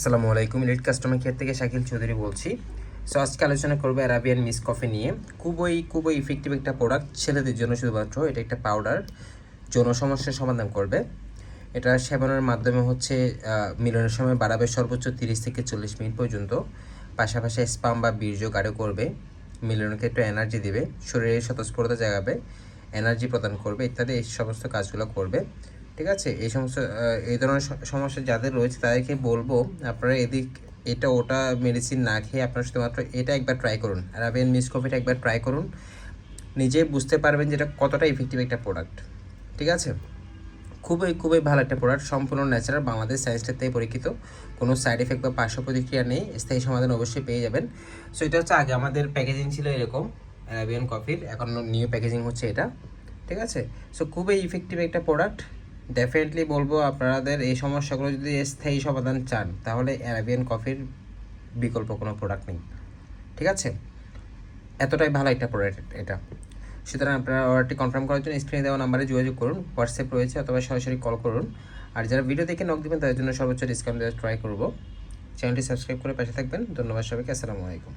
আসসালামু আলাইকুম lead customer care থেকে শাকিল চৌধুরী বলছি। সো আজকে আলোচনা করব অ্যারাবিয়ান মিস কফি নিয়ে। খুবই খুবই ইফেক্টিভ একটা প্রোডাক্ট ছেলেদের জন্য শুধুমাত্র। এটা একটা পাউডার যৌন সমস্যার সমাধান করবে। এটা সেবনের মাধ্যমে হচ্ছে মিলনের সময় বাড়াবে সর্বোচ্চ তিরিশ থেকে চল্লিশ মিনিট পর্যন্ত। পাশাপাশি স্পাম বা বীর্য গাঢ় করবে। মিলনের ক্ষেত্রে এনার্জি দিবে। শরীরে স্বতঃস্ফূর্তা জাগাবে। এনার্জি প্রদান করবে ইত্যাদি এই সমস্ত কাজগুলো করবে। ঠিক আছে? এই সমস্ত এই ধরনের সমস্যা যাদের রয়েছে তাদেরকে বলব, আপনারা এদিক, এটা ওটা মেডিসিন না খেয়ে আপনারা শুধুমাত্র এটা একবার ট্রাই করুন। অ্যারাবিয়ান মিস কফিটা একবার ট্রাই করুন। নিজে বুঝতে পারবেন যে এটা কতটা ইফেক্টিভ একটা প্রোডাক্ট ঠিক আছে? খুবই খুবই ভালো একটা প্রোডাক্ট সম্পূর্ণ ন্যাচারাল বাংলাদেশ সায়েন্স ল্যাব পরীক্ষিত। কোনো সাইড এফেক্ট বা পার্শ্ব প্রতিক্রিয়া নেই, স্থায়ী সমাধান অবশ্যই পেয়ে যাবেন। সো এটা হচ্ছে আগে আমাদের প্যাকেজিং ছিল এরকম অ্যারাবিয়ান কফির এখন নিউ প্যাকেজিং হচ্ছে এটা। ঠিক আছে? সো খুবই ইফেক্টিভ একটা প্রোডাক্ট ডেফিনেটলি বলব আপনাদের এই সমস্যাগুলো যদি স্থায়ী সমাধান চান, তাহলে অ্যারাবিয়ান কফির বিকল্প কোনো প্রোডাক্ট নেই। ঠিক আছে? এতটাই ভালো একটা প্রোডাক্ট এটা। সুতরাং আপনারা অর্ডারটি কনফার্ম করার জন্য স্ক্রিনে দেওয়া নাম্বারে যোগাযোগ করুন হোয়াটসঅ্যাপ রয়েছে অথবা সরাসরি কল করুন। আর যারা ভিডিও দেখে নক দেবেন, তাদের জন্য সর্বোচ্চ ডিসকাউন্ট দেওয়ার ট্রাই করব। চ্যানেলটি সাবস্ক্রাইব করে পাশে থাকবেন। ধন্যবাদ সবাইকে। আসসালামু আলাইকুম।